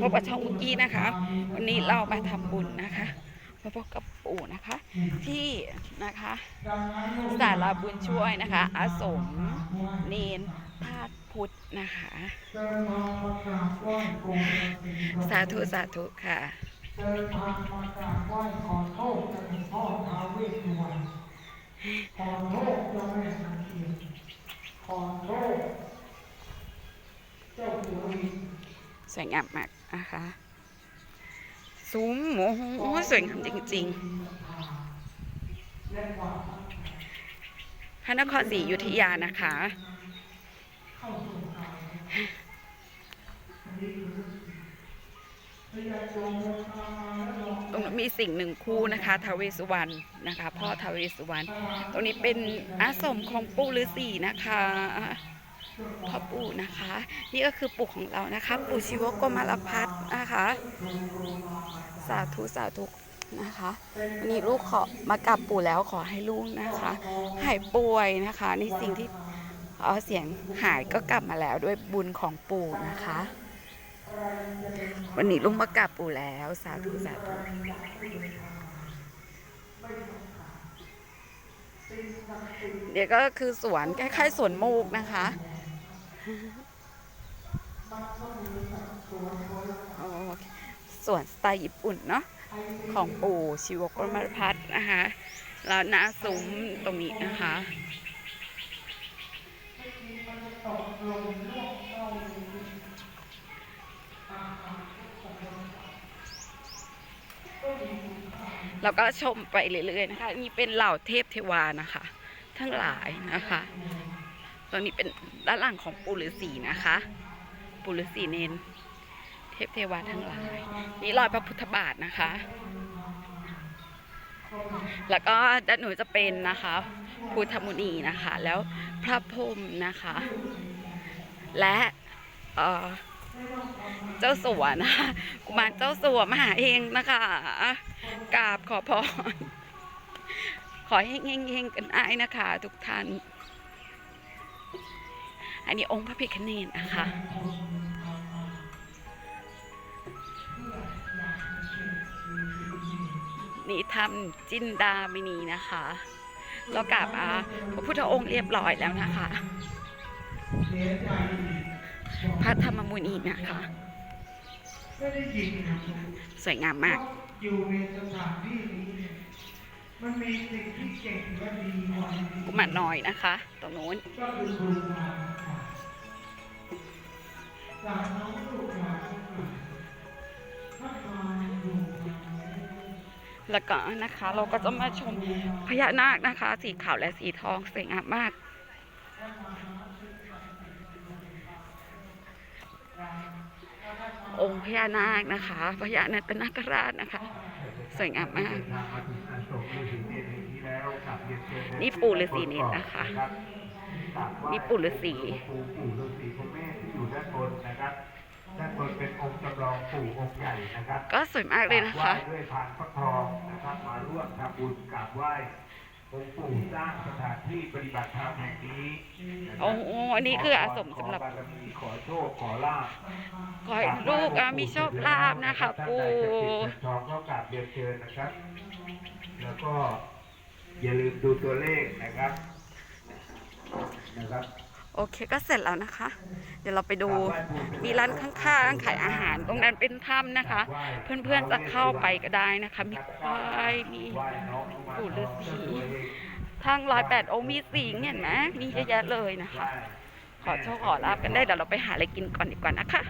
พบกับช่องมุกกี้นะคะ วันนี้เรามาทำบุญนะคะมาพบกับปู่นะคะ ที่นะคะสาราบุญช่วยนะคะ อาสมเนนธาตุพุทธนะคะ สาธุสาธุค่ะเดินทางมากราบไหว้ขอโทษจากหลวงพ่อท้าวเวสสุวรรณขอโทษจ้าแม่นางเทียนขอโทษเจ้าปู่รี สวยงามมากนะคะซุ้มโอ้โหสวยงามจริงๆพระนครศรีอยุธยานะคะตรงนั้มีสิ่งหนึ่งคู่นะคะทาวเวสุวรรณนะคะ พ่อทาวเวสุวรรณตรงนี้เป็นอาสมของปู่ฤาษีนะคะ พ่อปู่นะคะ นี่ก็คือปู่ของเรานะคะ ปู่ชีวโกมารพัฒนะคะ สาธุสาธุนะคะวันนี้ลูกขอมากราบปู่แล้วขอให้ลูกนะคะหายป่วยนะคะในสิ่งที่เอ่อเสียงหายก็กลับมาแล้วด้วยบุญของปู่นะคะ วันนี้ลุงมากราบปู่แล้วสาธุสาธุเดี๋ยวก็คือสวนคล้ายๆสวนโมกนะคะ สวนสไตล์ญี่ปุ่นเนาะของปู่ชิวกรมพัฒน์นะคะแล้วหน้าซุ้มตรงนี้นะคะแล้วก็ชมไปเรื่อยๆนะคะ นี่เป็นเหล่าเทพเทวานะคะ ทั้งหลายนะคะ ตรงนี้เป็นด้านหลังของปู่ฤาษีนะคะ ปู่ฤาษีเนนเทพเทวาทั้งหลาย นี่รอยพระพุทธบาทนะคะ แล้วก็ด้านหนูจะเป็นนะคะ พุทธมุนีนะคะ แล้วพระพรหมนะคะ และเจ้าสัวนะคะกุมารเจ้าสัวมาหาเองนะคะกราบขอพรขอให้เฮงๆกันได้นะคะ ทุกท่าน อันนี้องค์พระพิฆเนศนะคะ นี่ทำจินดามินีนะคะเรากราบอาพระพุทธองค์เรียบร้อยแล้วนะคะ พระธรรมมุนีนะคะ สวยงามมากอยู่ในสถานที่นี้ มันมีสิ่งที่เก่งและดีกว่ากุมารน้อยนะคะตรงนู้นก็คือบาอาจาจากน้องลูกหลานทั้งหลายถ้ามาอยู่มาแล้วก็นะคะเราก็จะมาชมพญานาคนะคะ สีขาวและสีทองสวยงามมาก องค์พญานาคนะคะพญานาคนาคราชนะคะ สวยงามมาก นี่ปู่ฤาษีเนตรนะคะนี่ปู่ฤาษีปู่ปู่ฤาษีพระแม่ที่อยู่ด้านบนนะครับด้านบนเป็นองค์จำลองปู่องค์ใหญ่นะครับ ก็สวยมากเลยนะคะกราบไหว้ด้วยพานพระทองนะครับมาร่วมทำบุญกราบไหว้ องค์ปู่สร้างสถานที่ปฏิบัติธรรมแห่งนี้นะคโอ้รับโหอันนี้คืออาสมสำหรับ ขอบารมีขอโชคขอลาภขอให้ลูกอะมีโชคลาภนะคะปู่ ท่านใดจะติดเงินทองก็กราบเรียนเชิญนะครับ แล้วก็อย่าลืมดูตัวเลขนะครับนะครับ โอเคก็เสร็จแล้วนะคะ เดี๋ยวเราไปดูมีร้านข้างๆขายอาหารตรงนั้นเป็นถ้ำนะคะ เพื่อนๆจะเข้าไปก็ได้นะคะ มีควายมีปู่ฤาษีทางร้อยแปดองมีสิงเห็นไหมมีเยอะแยะเลยนะคะ ขอโชคขอลาบกันได้เดี๋ยวเราไปหาอะไรกินก่อนดีกว่านะคะ